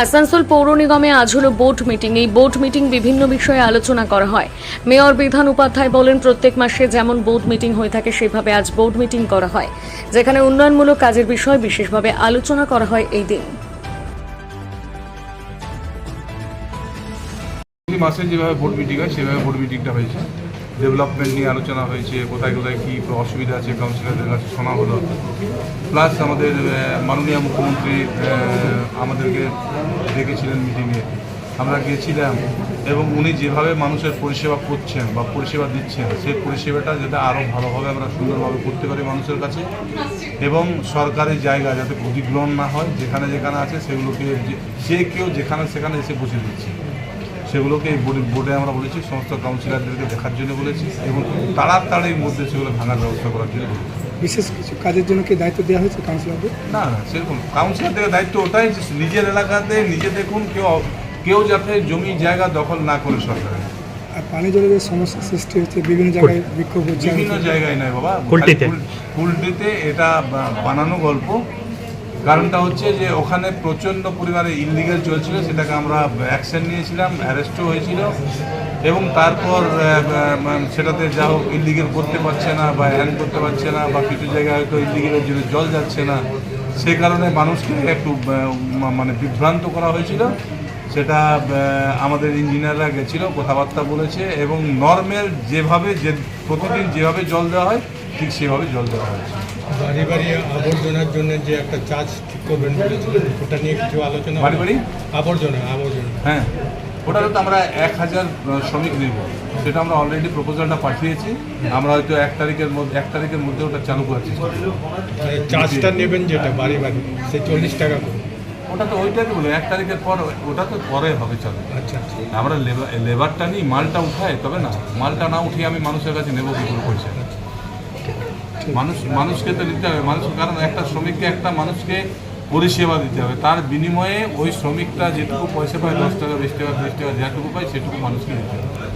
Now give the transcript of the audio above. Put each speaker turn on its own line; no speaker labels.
আসানসোল পৌর নিগমে আজ হলো বোর্ড মিটিং। এই বোর্ড মিটিং বিভিন্ন বিষয়ে আলোচনা করা হয়। মেয়র বিধান উপাধ্যায় বলেন, প্রত্যেক মাসে যেমন বোর্ড মিটিং হয়ে থাকে, সেভাবে আজ বোর্ড মিটিং করা হয়, যেখানে উন্নয়নমূলক কাজের বিষয়ে বিশেষভাবে আলোচনা করা হয় এই দিন।
মাসে যেভাবে বোর্ড মিটিং হয়, সেভাবে বোর্ড মিটিংটা হয়েছে। ডেভেলপমেন্ট নিয়ে আলোচনা হয়েছে, কোথায় কোথায় কী অসুবিধা আছে কাউন্সিলরদের কাছে শোনা হলো। প্লাস আমাদের মাননীয় মুখ্যমন্ত্রী আমাদেরকে ডেকেছিলেন মিটিংয়ে আমরা গিয়েছিলাম এবং উনি যেভাবে মানুষের পরিষেবা করছেন বা পরিষেবা দিচ্ছেন সেই পরিষেবাটা যাতে আরও ভালোভাবে আমরা সুন্দরভাবে করতে পারি মানুষের কাছে এবং সরকারি জায়গা যাতে অধিগ্রহণ না হয়, যেখানে যেখানে আছে সেগুলোকে যে কেউ যেখানে সেখানে এসে বসে দিচ্ছে। সেগুলোকে এই বোর্ডে বোর্ডে আমরা বলেছি সমস্ত কাউন্সিলরদেরকে দেখার জন্য বলেছি এবং তাড়াতাড়ির মধ্যে সেগুলো ভাঙার ব্যবস্থা করার জন্য বলেছি।
বিশেষ কিছু কাজের জন্য কি দায়িত্ব দেওয়া হয়েছে কাউন্সিলরদের?
না না সেরকম কাউন্সিলরদের দায়িত্ব ওটাই যে নিজের এলাকাতে নিজে দেখুন কেউ কেউ যাতে জমি জায়গা দখল না করে সরকার
আর পানি জলের যে সমস্যা সৃষ্টি হচ্ছে বিভিন্ন জায়গায় বিক্ষোভ হচ্ছে।
বিভিন্ন জায়গায় নয় বাবা।
কুলটিতে।
কুলটিতে এটা বানানো গল্প। কারণটা হচ্ছে যে ওখানে প্রচণ্ড পরিমাণে ইলিগাল চলছিল, সেটাকে আমরা অ্যাকশন নিয়েছিলাম অ্যারেস্টও হয়েছিল এবং তারপর সেটাতে যা হোক ইলিগেল করতে পারছে না বা হ্যান করতে পারছে না বা কিছু জায়গায় হয়তো ইলিগেলের জন্য জল যাচ্ছে না, সে কারণে মানুষকে একটু মানে বিভ্রান্ত করা হয়েছিল। সেটা আমাদের ইঞ্জিনিয়াররা গেছিল, কথাবার্তা বলেছে এবং নর্মাল যেভাবে যে, প্রতিদিন যেভাবে জল দেওয়া হয়, ঠিক সেভাবে জল দেওয়া হয়েছে।
বাড়ি বাড়ি আবর্জনার জন্য যে একটা চার্জ ঠিক করবেন বলেছিলেন ওটা নিয়ে কিছু আলোচনা
বাড়ি বাড়ি?
আবর্জনা আবর্জনা।
হ্যাঁ ওটাতে তো আমরা এক হাজার শ্রমিক নেব। সেটা আমরা অলরেডি প্রপোজালটা পাঠিয়েছি। আমরা হয়তো এক তারিখের মধ্যে এক তারিখের মধ্যে ওটা চালু করার চেষ্টা
মানে চার্জটা নেবেন যেটা বাড়ি বাড়ি সেই চল্লিশ টাকা করে।
ওটা তো ওইটাকে বলো এক তারিখের পর ওটা তো পরে হবে চালু।
আচ্ছা আচ্ছা।
আমরা লেবার লেবারটা নিই মালটা উঠাই তবে না মালটা না উঠিয়ে আমি মানুষের কাছে নেব কি করে পয়সা? মানুষ, মানুষকে তো নিতে হবে। মানুষ কারণ একটা শ্রমিককে একটা মানুষকে পরিষেবা দিতে হবে। তার বিনিময়ে ওই শ্রমিকটা যেটুকু পয়সা পায়, দশ টাকা, বিশ টাকা, ত্রিশ টাকা, যেটুকু পায়, সেটুকু মানুষকে দিতে হবে।